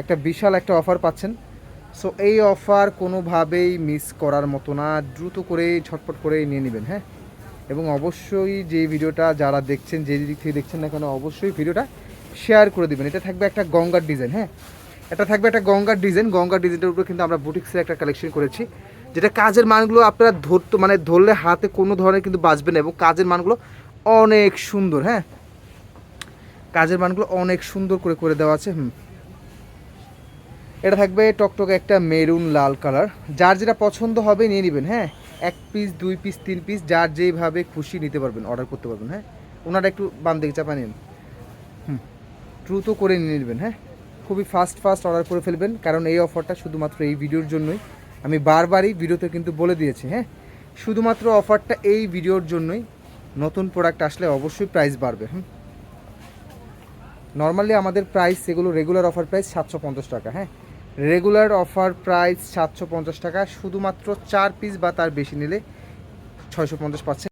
একটা বিশাল একটা অফার পাচ্ছেন। সো এই অফার কোনোভাবেই মিস করার মতো না। দ্রুত করে ঝটপট করে নিয়ে নেবেন হ্যাঁ? এবং অবশ্যই যে ভিডিওটা যারা দেখছেন, যে দিক থেকে দেখছেন না কেন, অবশ্যই ভিডিওটা শেয়ার করে দিবেন। এটা থাকবে একটা গঙ্গার ডিজাইন হ্যাঁ? এটা থাকবে একটা গঙ্গার ডিজাইন গঙ্গার ডিজাইনের উপরে কিন্তু আমরা বুটিক্সের একটা কালেকশন করেছি। যেটা কাজের মানগুলো আপনারা ধরতে মানে ধরলে হাতে কোনো ধরনের কিন্তু বাঁচবে না। এবং কাজের মানগুলো অনেক সুন্দর হ্যাঁ? কাজের মানগুলো অনেক সুন্দর করে করে দেওয়া আছে, হুম। এটা থাকবে টকটকে একটা মেরুন লাল কালার। যার যেটা পছন্দ হবে নিয়ে নেবেন হ্যাঁ? এক পিস দুই পিস তিন পিস যার যেইভাবে খুশি নিতে পারবেন অর্ডার করতে পারবেন হ্যাঁ? ওনারা একটু বাম দিকে চাপা নিন। হুম। দ্রুত করে নিয়ে নেবেন হ্যাঁ? খুবই ফাস্ট ফাস্ট অর্ডার করে ফেলবেন, কারণ এই অফারটা শুধুমাত্র এই ভিডিওর জন্যই। আমি বারবারই ভিডিওতে কিন্তু বলে দিয়েছি হ্যাঁ? শুধুমাত্র অফারটা এই ভিডিওর জন্যই। নতুন প্রোডাক্ট আসলে অবশ্যই প্রাইস বাড়বে, হুম? নর্মালি আমাদের প্রাইস সেগুলো রেগুলার অফার প্রাইস সাতশো পঞ্চাশ টাকা হ্যাঁ? রেগুলার অফার প্রাইস সাতশো পঞ্চাশ টাকা। শুধুমাত্র চার পিস বা তার বেশি নিলে ছয়শো পঞ্চাশ পাচ্ছে।